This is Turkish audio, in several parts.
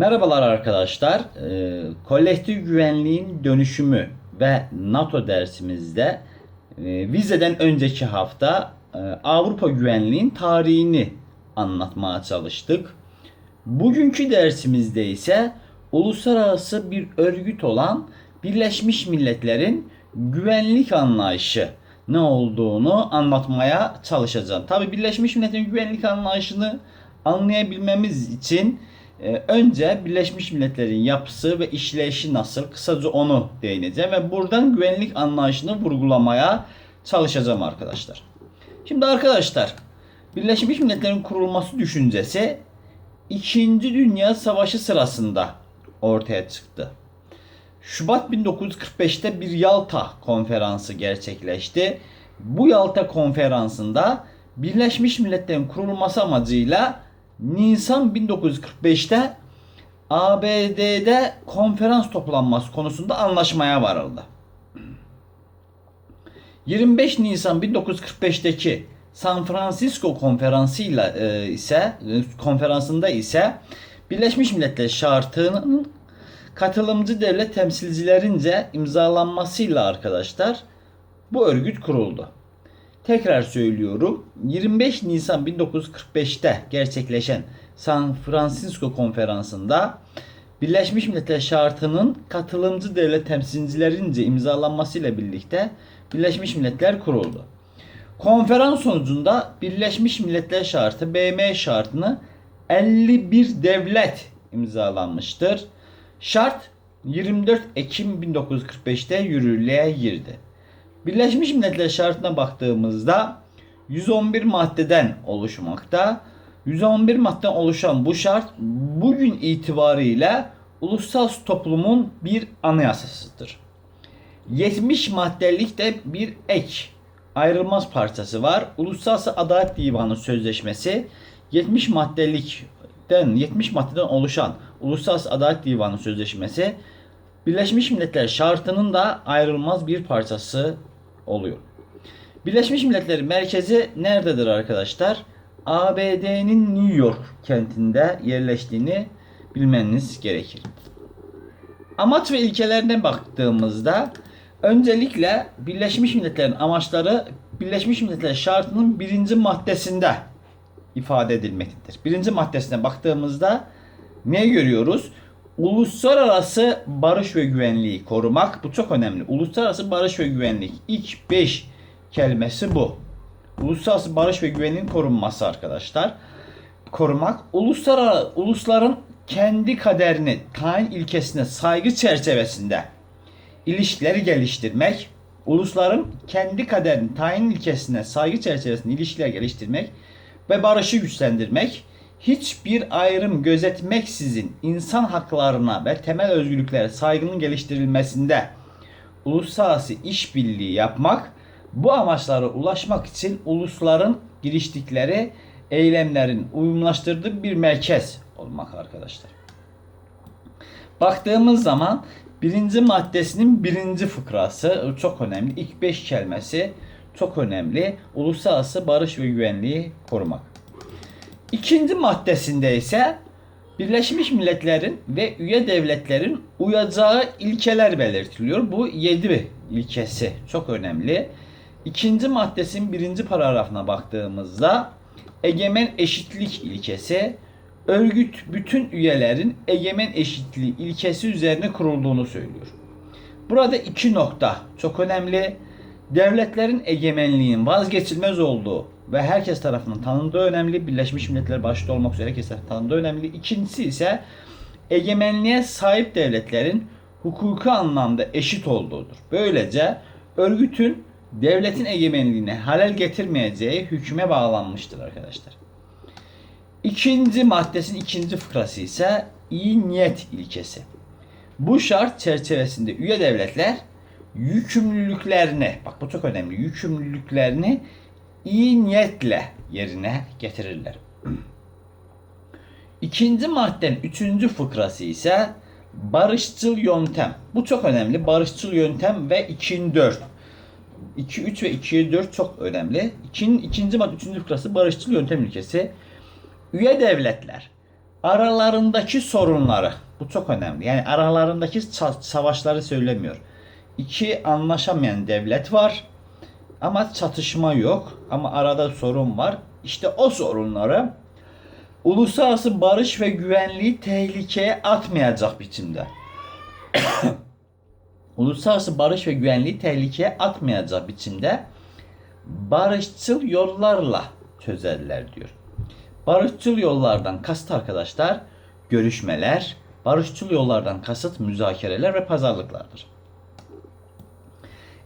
Merhabalar arkadaşlar. Ee, kolektif güvenliğin dönüşümü ve NATO dersimizde e, vizeden önceki hafta e, Avrupa güvenliğin tarihini anlatmaya çalıştık. Bugünkü dersimizde ise uluslararası bir örgüt olan Birleşmiş Milletler'in güvenlik anlayışı ne olduğunu anlatmaya çalışacağım. Tabi Birleşmiş Milletler'in güvenlik anlayışını anlayabilmemiz için e, önce Birleşmiş Milletler'in yapısı ve işleyişi nasıl kısaca onu değineceğim ve buradan güvenlik anlayışını vurgulamaya çalışacağım arkadaşlar. Şimdi arkadaşlar Birleşmiş Milletler'in kurulması düşüncesi 2. Dünya Savaşı sırasında ortaya çıktı. Şubat 1945'te bir Yalta konferansı gerçekleşti. Bu Yalta konferansında Birleşmiş Milletler'in kurulması amacıyla Nisan 1945'te ABD'de konferans toplanması konusunda anlaşmaya varıldı. 25 Nisan 1945'teki San Francisco konferansıyla e, ise e, konferansında ise Birleşmiş Milletler şartının katılımcı devlet temsilcilerince imzalanmasıyla arkadaşlar bu örgüt kuruldu. Tekrar söylüyorum. 25 Nisan 1945'te gerçekleşen San Francisco konferansında Birleşmiş Milletler şartının katılımcı devlet temsilcilerince imzalanmasıyla birlikte Birleşmiş Milletler kuruldu. Konferans sonucunda Birleşmiş Milletler şartı BM şartını 51 devlet imzalanmıştır. Şart 24 Ekim 1945'te yürürlüğe girdi. Birleşmiş Milletler şartına baktığımızda 111 maddeden oluşmakta. 111 maddeden oluşan bu şart bugün itibariyle uluslararası toplumun bir anayasasıdır. 70 maddelik de bir ek ayrılmaz parçası var. Uluslararası Adalet Divanı Sözleşmesi 70 maddelikten 70 maddeden oluşan Uluslararası Adalet Divanı Sözleşmesi Birleşmiş Milletler şartının da ayrılmaz bir parçası oluyor. Birleşmiş Milletler merkezi nerededir arkadaşlar? ABD'nin New York kentinde yerleştiğini bilmeniz gerekir. Amaç ve ilkelerine baktığımızda öncelikle Birleşmiş Milletler'in amaçları Birleşmiş Milletler şartının birinci maddesinde ifade edilmektedir. Birinci maddesine baktığımızda ne görüyoruz? Uluslararası barış ve güvenliği korumak. Bu çok önemli. Uluslararası barış ve güvenlik. İlk 5 kelimesi bu. Uluslararası barış ve güvenliğin korunması arkadaşlar. Korumak. Uluslararası ulusların kendi kaderini tayin ilkesine saygı çerçevesinde ilişkileri geliştirmek, ulusların kendi kaderini tayin ilkesine saygı çerçevesinde ilişkiler geliştirmek ve barışı güçlendirmek, hiçbir ayrım gözetmeksizin insan haklarına ve temel özgürlüklere saygının geliştirilmesinde uluslararası işbirliği yapmak, bu amaçlara ulaşmak için ulusların giriştikleri eylemlerin uyumlaştırdığı bir merkez olmak arkadaşlar. Baktığımız zaman birinci maddesinin birinci fıkrası çok önemli. İlk beş kelimesi çok önemli. Uluslararası barış ve güvenliği korumak. İkinci maddesinde ise Birleşmiş Milletler'in ve üye devletlerin uyacağı ilkeler belirtiliyor. Bu yedi ilkesi çok önemli. İkinci maddesinin birinci paragrafına baktığımızda egemen eşitlik ilkesi örgüt bütün üyelerin egemen eşitliği ilkesi üzerine kurulduğunu söylüyor. Burada iki nokta çok önemli. Devletlerin egemenliğin vazgeçilmez olduğu ve herkes tarafından tanındığı önemli. Birleşmiş Milletler başta olmak üzere herkes tarafından tanındığı önemli. İkincisi ise egemenliğe sahip devletlerin hukuki anlamda eşit olduğudur. Böylece örgütün devletin egemenliğine halel getirmeyeceği hüküme bağlanmıştır arkadaşlar. İkinci maddesinin ikinci fıkrası ise iyi niyet ilkesi. Bu şart çerçevesinde üye devletler yükümlülüklerini, bak bu çok önemli, yükümlülüklerini iyi niyetle yerine getirirler. İkinci maddenin üçüncü fıkrası ise barışçıl yöntem. Bu çok önemli. Barışçıl yöntem ve 2'in 4. 2, 3 ve 2'ye 4 çok önemli. İkin, ikinci madde, üçüncü fıkrası barışçıl yöntem ülkesi. Üye devletler aralarındaki sorunları bu çok önemli. Yani aralarındaki savaşları söylemiyor. İki anlaşamayan devlet var ama çatışma yok ama arada sorun var. İşte o sorunları uluslararası barış ve güvenliği tehlikeye atmayacak biçimde. uluslararası barış ve güvenliği tehlikeye atmayacak biçimde barışçıl yollarla çözerler diyor. Barışçıl yollardan kasıt arkadaşlar görüşmeler, barışçıl yollardan kasıt müzakereler ve pazarlıklardır.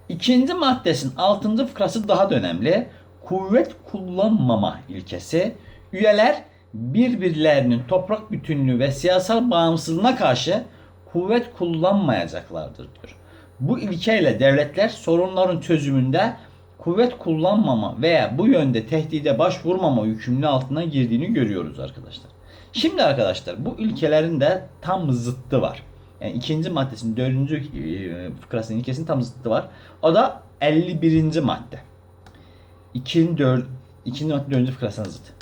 İkinci maddesinin altıncı fıkrası daha da önemli. Kuvvet kullanmama ilkesi. Üyeler birbirlerinin toprak bütünlüğü ve siyasal bağımsızlığına karşı kuvvet kullanmayacaklardır diyor. Bu ilkeyle devletler sorunların çözümünde kuvvet kullanmama veya bu yönde tehdide başvurmama yükümlülüğü altına girdiğini görüyoruz arkadaşlar. Şimdi arkadaşlar bu ilkelerin de tam zıttı var. Yani ikinci maddesinin dördüncü e, fıkrasının ilkesinin tam zıttı var. O da 51. madde. İkinci, dör, ikinci madde dördüncü fıkrasının zıttı.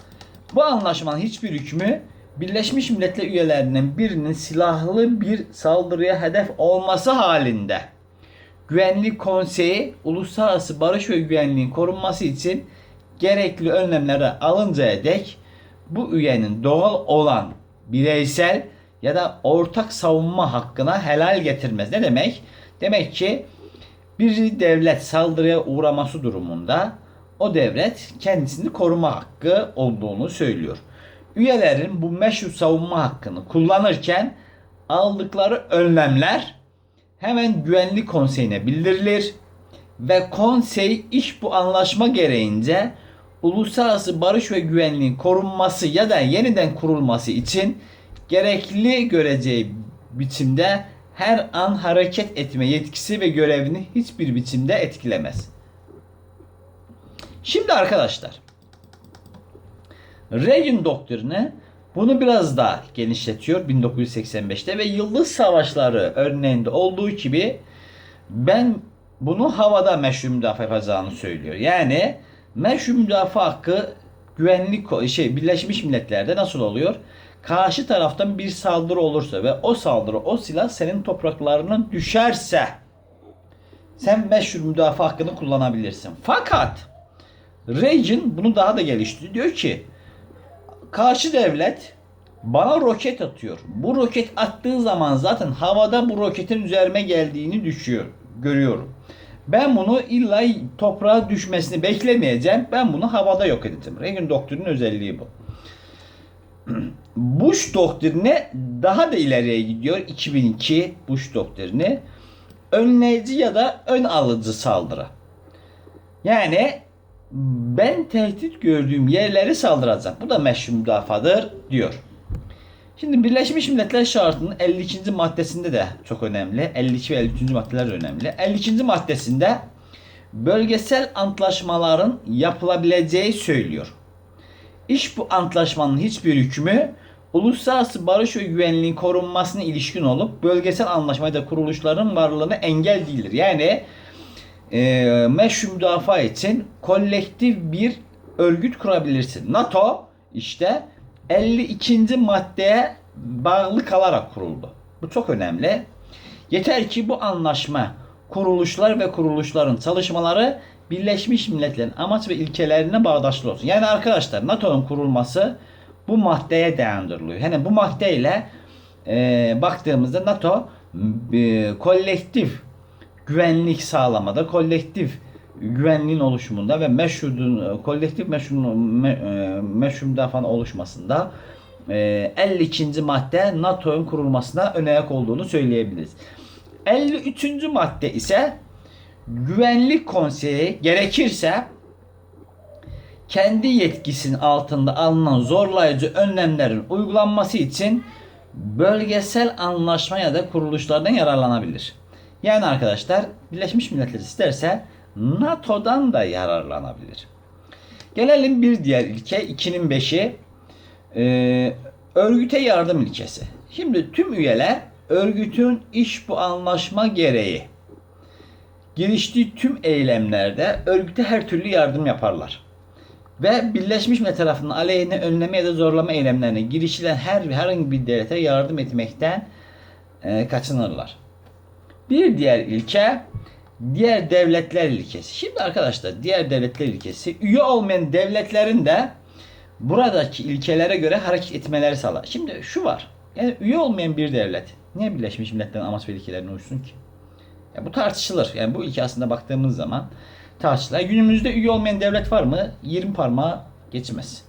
Bu anlaşmanın hiçbir hükmü Birleşmiş Milletler üyelerinden birinin silahlı bir saldırıya hedef olması halinde Güvenlik Konseyi uluslararası barış ve güvenliğin korunması için gerekli önlemleri alıncaya dek bu üyenin doğal olan bireysel ya da ortak savunma hakkına helal getirmez. Ne demek? Demek ki bir devlet saldırıya uğraması durumunda o devlet kendisini koruma hakkı olduğunu söylüyor. Üyelerin bu meşru savunma hakkını kullanırken aldıkları önlemler hemen güvenlik konseyine bildirilir ve konsey iş bu anlaşma gereğince uluslararası barış ve güvenliğin korunması ya da yeniden kurulması için gerekli göreceği biçimde her an hareket etme yetkisi ve görevini hiçbir biçimde etkilemez. Şimdi arkadaşlar Reagan doktrini bunu biraz daha genişletiyor 1985'te ve Yıldız Savaşları örneğinde olduğu gibi ben bunu havada meşru müdafaa yapacağını söylüyor. Yani meşru müdafaa hakkı güvenlik şey Birleşmiş Milletler'de nasıl oluyor? Karşı taraftan bir saldırı olursa ve o saldırı o silah senin topraklarına düşerse sen meşru müdafaa hakkını kullanabilirsin. Fakat Reagan bunu daha da geliştiriyor. Diyor ki karşı devlet bana roket atıyor. Bu roket attığı zaman zaten havada bu roketin üzerime geldiğini düşüyor, görüyorum. Ben bunu illa toprağa düşmesini beklemeyeceğim. Ben bunu havada yok edeceğim. Reagan doktrinin özelliği bu. Bush doktrini daha da ileriye gidiyor. 2002 Bush doktrini önleyici ya da ön alıcı saldırı. Yani ben tehdit gördüğüm yerleri saldıracağım. Bu da meşru müdafadır diyor. Şimdi Birleşmiş Milletler Şartı'nın 52. maddesinde de çok önemli. 52 ve 53. maddeler de önemli. 52. maddesinde bölgesel antlaşmaların yapılabileceği söylüyor. İş bu antlaşmanın hiçbir hükmü uluslararası barış ve güvenliğin korunmasına ilişkin olup bölgesel anlaşma da kuruluşların varlığına engel değildir. Yani e, meşru müdafaa için kolektif bir örgüt kurabilirsin. NATO işte 52. maddeye bağlı kalarak kuruldu. Bu çok önemli. Yeter ki bu anlaşma kuruluşlar ve kuruluşların çalışmaları Birleşmiş Milletler'in amaç ve ilkelerine bağdaşlı olsun. Yani arkadaşlar NATO'nun kurulması bu maddeye dayandırılıyor. Yani bu maddeyle e, baktığımızda NATO e, kolektif güvenlik sağlamada, kolektif güvenliğin oluşumunda ve meşrudun kolektif meşrun me, e, meşru müdafaanın oluşmasında e, 52. madde NATO'nun kurulmasına önayak olduğunu söyleyebiliriz. 53. madde ise Güvenlik Konseyi gerekirse kendi yetkisinin altında alınan zorlayıcı önlemlerin uygulanması için bölgesel anlaşma ya da kuruluşlardan yararlanabilir. Yani arkadaşlar Birleşmiş Milletler isterse NATO'dan da yararlanabilir. Gelelim bir diğer ilke 2'nin 5'i e, örgüte yardım ilkesi. Şimdi tüm üyeler örgütün iş bu anlaşma gereği giriştiği tüm eylemlerde örgüte her türlü yardım yaparlar. ve Birleşmiş Milletler aleyhine önleme ya da zorlama eylemlerine girişilen her herhangi bir devlete yardım etmekten e, kaçınırlar. Bir diğer ilke diğer devletler ilkesi. Şimdi arkadaşlar diğer devletler ilkesi üye olmayan devletlerin de buradaki ilkelere göre hareket etmeleri sağlar. Şimdi şu var. Yani üye olmayan bir devlet niye Birleşmiş Milletler'in amaç ve ilkelerine uysun ki? Ya bu tartışılır. Yani bu ilke aslında baktığımız zaman tartışılır. Günümüzde üye olmayan devlet var mı? 20 parmağı geçmez.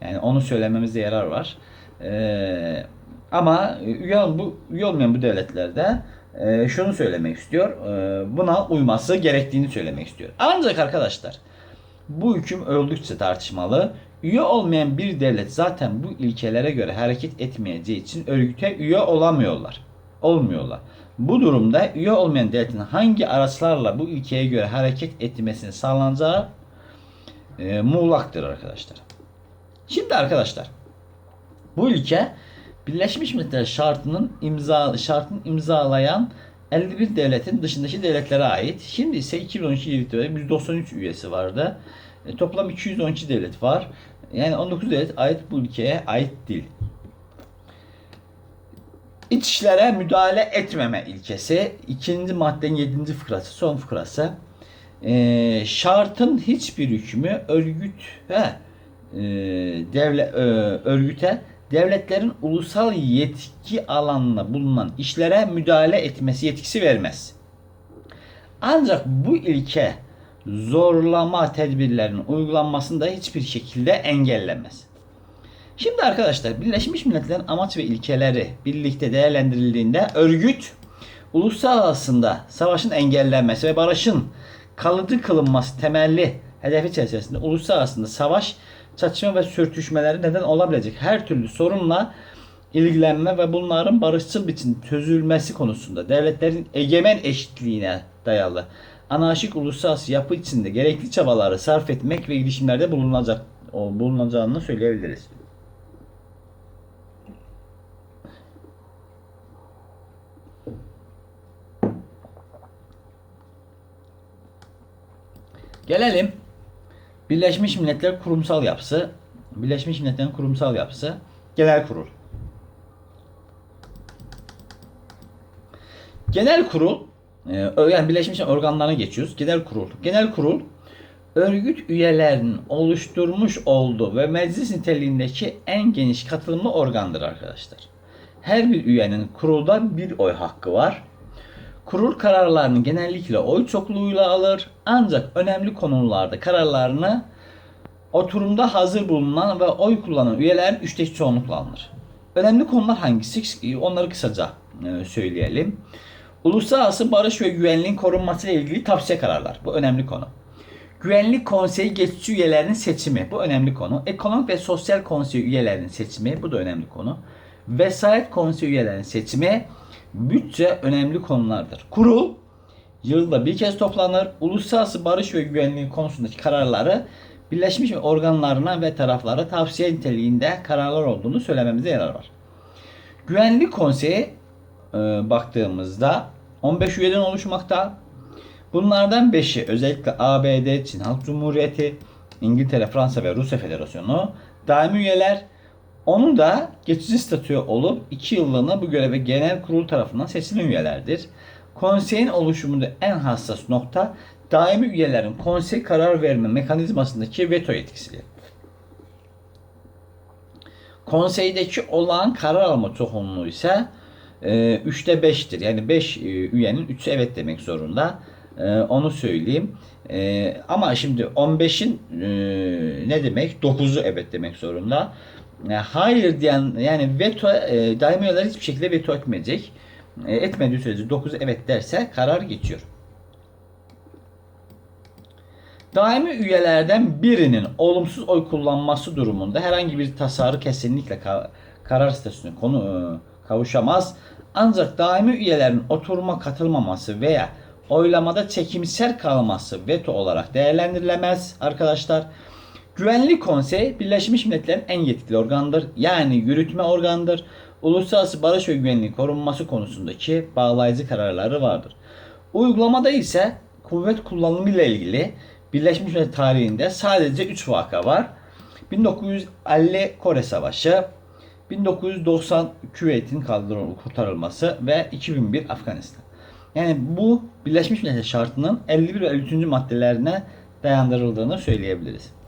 Yani onu söylememizde yarar var. Ee, ama üye, bu, üye olmayan bu devletlerde e, şunu söylemek istiyor. E, buna uyması gerektiğini söylemek istiyor. Ancak arkadaşlar bu hüküm oldukça tartışmalı. Üye olmayan bir devlet zaten bu ilkelere göre hareket etmeyeceği için örgüte üye olamıyorlar. Olmuyorlar. Bu durumda üye olmayan devletin hangi araçlarla bu ilkeye göre hareket etmesini sağlanacağı e, muğlaktır arkadaşlar. Şimdi arkadaşlar bu ilke Birleşmiş Milletler şartının imza şartını imzalayan 51 devletin dışındaki devletlere ait. Şimdi ise 2012 yılında 193 üyesi vardı. E, toplam 212 devlet var. Yani 19 devlet ait bu ülkeye ait değil. İç işlere müdahale etmeme ilkesi. ikinci maddenin 7. fıkrası, son fıkrası. E, şartın hiçbir hükmü örgüt ve e, devle, e, örgüte devletlerin ulusal yetki alanına bulunan işlere müdahale etmesi yetkisi vermez. Ancak bu ilke zorlama tedbirlerinin uygulanmasını da hiçbir şekilde engellemez. Şimdi arkadaşlar Birleşmiş Milletler'in amaç ve ilkeleri birlikte değerlendirildiğinde örgüt uluslararasında savaşın engellenmesi ve barışın kalıcı kılınması temelli hedefi çerçevesinde uluslararasında savaş, çatışma ve sürtüşmeleri neden olabilecek her türlü sorunla ilgilenme ve bunların barışçıl biçimde çözülmesi konusunda devletlerin egemen eşitliğine dayalı anarşik uluslararası yapı içinde gerekli çabaları sarf etmek ve girişimlerde bulunacak bulunacağını söyleyebiliriz. Gelelim Birleşmiş Milletler kurumsal yapısı. Birleşmiş Milletler'in kurumsal yapısı. Genel kurul. Genel kurul e, yani Birleşmiş Milletler organlarına geçiyoruz. Genel kurul. Genel kurul örgüt üyelerinin oluşturmuş olduğu ve meclis niteliğindeki en geniş katılımlı organdır arkadaşlar. Her bir üyenin kurulda bir oy hakkı var. Kurul kararlarını genellikle oy çokluğuyla alır ancak önemli konularda kararlarını oturumda hazır bulunan ve oy kullanan üyelerin üçte çoğunlukla alınır. Önemli konular hangisi? Onları kısaca e, söyleyelim. Uluslararası barış ve güvenliğin korunması ile ilgili tavsiye kararlar. Bu önemli konu. Güvenlik Konseyi geçici üyelerinin seçimi. Bu önemli konu. Ekonomik ve Sosyal Konsey üyelerinin seçimi. Bu da önemli konu. Vesayet Konseyi üyelerinin seçimi. Bütçe önemli konulardır. Kurul yılda bir kez toplanır. Uluslararası barış ve güvenliğin konusundaki kararları birleşmiş organlarına ve taraflara tavsiye niteliğinde kararlar olduğunu söylememize yarar var. Güvenlik Konseyi e, baktığımızda 15 üyeden oluşmakta. Bunlardan 5'i özellikle ABD, Çin Halk Cumhuriyeti, İngiltere, Fransa ve Rusya Federasyonu daimi üyeler. Onu da geçici statü olup 2 yıllığına bu göreve genel kurul tarafından seçilen üyelerdir. Konseyin oluşumunda en hassas nokta daimi üyelerin konsey karar verme mekanizmasındaki veto yetkisi. Konseydeki olağan karar alma çoğunluğu ise e, 3'te 5'tir. Yani 5 e, üyenin 3'ü evet demek zorunda. E, onu söyleyeyim. E, ama şimdi 15'in e, ne demek? 9'u evet demek zorunda. E, hayır diyen yani veto e, daimi üyeler hiçbir şekilde veto etmeyecek. E, etmediği sürece 9'u evet derse karar geçiyor. Daimi üyelerden birinin olumsuz oy kullanması durumunda herhangi bir tasarı kesinlikle ka- karar statüsüne konu e, kavuşamaz. Ancak daimi üyelerin oturuma katılmaması veya oylamada çekimsel kalması veto olarak değerlendirilemez arkadaşlar. Güvenlik Konseyi Birleşmiş Milletler'in en yetkili organıdır. Yani yürütme organıdır. Uluslararası barış ve güvenliğin korunması konusundaki bağlayıcı kararları vardır. Uygulamada ise kuvvet kullanımı ile ilgili Birleşmiş Milletler tarihinde sadece 3 vaka var. 1950 Kore Savaşı, 1990 Küveyt'in kurtarılması ve 2001 Afganistan. Yani bu Birleşmiş Milletler şartının 51 ve 53. maddelerine dayandırıldığını söyleyebiliriz.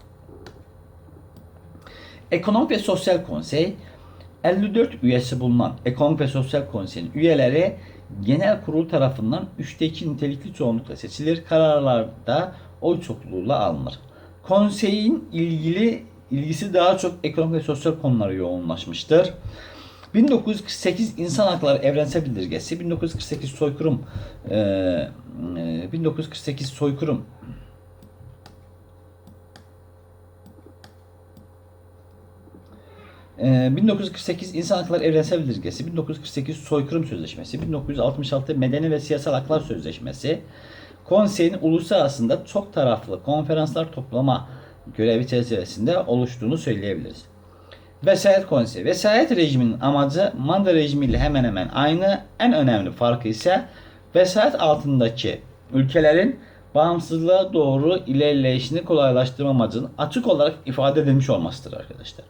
Ekonomik ve Sosyal Konsey 54 üyesi bulunan Ekonomik ve Sosyal Konsey'in üyeleri genel kurul tarafından 3'te 2 nitelikli çoğunlukla seçilir. Kararlarda oy çokluğuyla alınır. Konseyin ilgili ilgisi daha çok ekonomik ve sosyal konulara yoğunlaşmıştır. 1948 İnsan Hakları Evrensel Bildirgesi, 1948 soykırım, e, e, 1948 soykırım 1948 İnsan Hakları Evrensel Bildirgesi, 1948 Soykırım Sözleşmesi, 1966 Medeni ve Siyasal Haklar Sözleşmesi, konseyin uluslararasında çok taraflı konferanslar toplama görevi çerçevesinde oluştuğunu söyleyebiliriz. Vesayet Konseyi. Vesayet rejiminin amacı manda rejimiyle hemen hemen aynı. En önemli farkı ise vesayet altındaki ülkelerin bağımsızlığa doğru ilerleyişini kolaylaştırma amacının açık olarak ifade edilmiş olmasıdır arkadaşlar.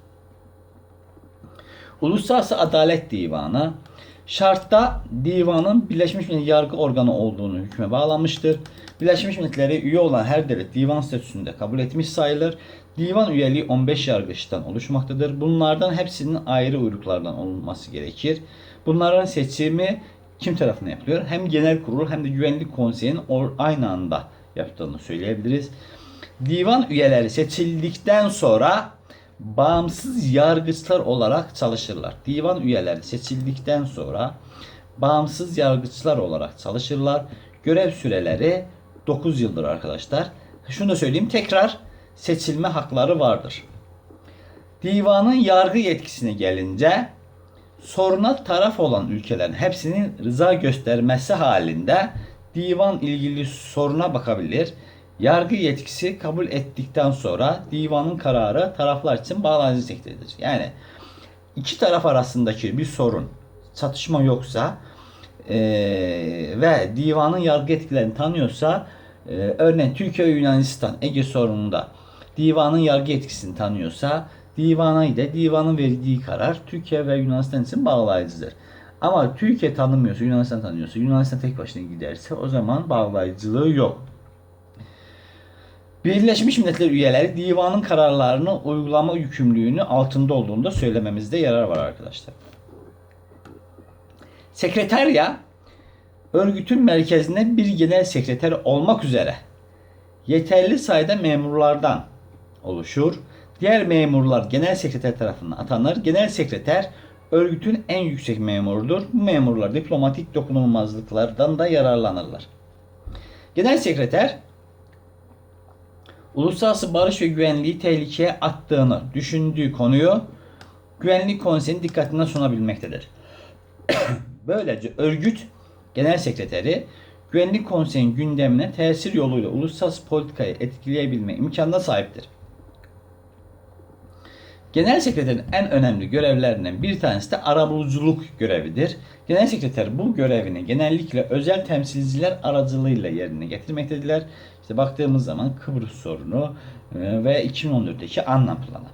Uluslararası Adalet Divanı şartta divanın Birleşmiş Milletler yargı organı olduğunu hükme bağlanmıştır. Birleşmiş Milletler'e üye olan her devlet divan statüsünde kabul etmiş sayılır. Divan üyeliği 15 yargıçtan oluşmaktadır. Bunlardan hepsinin ayrı uyruklardan olması gerekir. Bunların seçimi kim tarafından yapılıyor? Hem genel kurul hem de güvenlik konseyinin aynı anda yaptığını söyleyebiliriz. Divan üyeleri seçildikten sonra bağımsız yargıçlar olarak çalışırlar. Divan üyeleri seçildikten sonra bağımsız yargıçlar olarak çalışırlar. Görev süreleri 9 yıldır arkadaşlar. Şunu da söyleyeyim tekrar seçilme hakları vardır. Divanın yargı yetkisine gelince soruna taraf olan ülkelerin hepsinin rıza göstermesi halinde divan ilgili soruna bakabilir. Yargı yetkisi kabul ettikten sonra divanın kararı taraflar için bağlayıcı niteliktedir. Yani iki taraf arasındaki bir sorun, çatışma yoksa eee, ve divanın yargı etkilerini tanıyorsa eee, örneğin Türkiye Yunanistan Ege sorununda divanın yargı etkisini tanıyorsa divana ile divanın verdiği karar Türkiye ve Yunanistan için bağlayıcıdır. Ama Türkiye tanımıyorsa, Yunanistan tanıyorsa, Yunanistan tek başına giderse o zaman bağlayıcılığı yok. Birleşmiş Milletler üyeleri divanın kararlarını uygulama yükümlülüğünü altında olduğunu da söylememizde yarar var arkadaşlar. Sekreterya örgütün merkezinde bir genel sekreter olmak üzere yeterli sayıda memurlardan oluşur. Diğer memurlar genel sekreter tarafından atanır. Genel sekreter örgütün en yüksek memurudur. Bu memurlar diplomatik dokunulmazlıklardan da yararlanırlar. Genel sekreter uluslararası barış ve güvenliği tehlikeye attığını düşündüğü konuyu Güvenlik Konseyi'nin dikkatine sunabilmektedir. Böylece örgüt genel sekreteri Güvenlik Konseyi'nin gündemine tesir yoluyla uluslararası politikayı etkileyebilme imkanına sahiptir. Genel sekreterin en önemli görevlerinden bir tanesi de arabuluculuk görevidir. Genel sekreter bu görevini genellikle özel temsilciler aracılığıyla yerine getirmektedirler. İşte baktığımız zaman Kıbrıs sorunu e, ve 2014'teki anlam planı.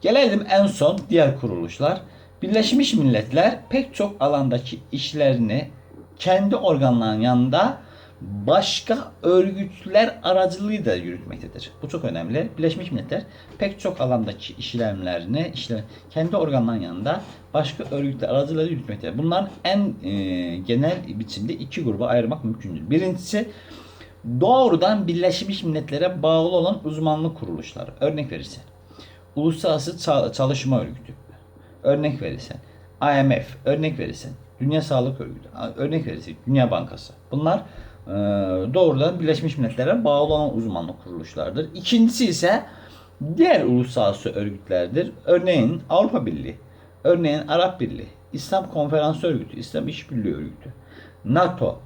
Gelelim en son diğer kuruluşlar. Birleşmiş Milletler pek çok alandaki işlerini kendi organlarının yanında başka örgütler aracılığıyla yürütmektedir. Bu çok önemli. Birleşmiş Milletler pek çok alandaki işlemlerini işle, kendi organlarının yanında başka örgütler aracılığıyla yürütmektedir. Bunların en e, genel biçimde iki gruba ayırmak mümkündür. Birincisi doğrudan Birleşmiş Milletler'e bağlı olan uzmanlık kuruluşları. Örnek verirsen Uluslararası Ça- Çalışma Örgütü. Örnek verirsen IMF. Örnek verirsen Dünya Sağlık Örgütü. Örnek verirsen Dünya Bankası. Bunlar e, doğrudan Birleşmiş Milletler'e bağlı olan uzmanlık kuruluşlardır. İkincisi ise diğer uluslararası örgütlerdir. Örneğin Avrupa Birliği, örneğin Arap Birliği, İslam Konferansı Örgütü, İslam İşbirliği Örgütü, NATO,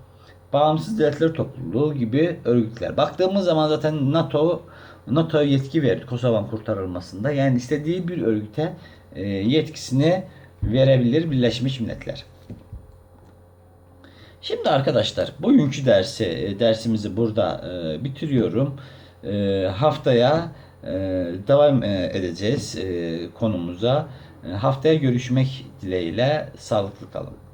Bağımsız Devletler Topluluğu gibi örgütler. Baktığımız zaman zaten NATO NATO'ya yetki verdi Kosova'nın kurtarılmasında. Yani istediği bir örgüte e, yetkisini verebilir Birleşmiş Milletler. Şimdi arkadaşlar bugünkü dersi dersimizi burada e, bitiriyorum. e, haftaya e, devam e, edeceğiz e, konumuza. E, haftaya görüşmek dileğiyle sağlıklı kalın.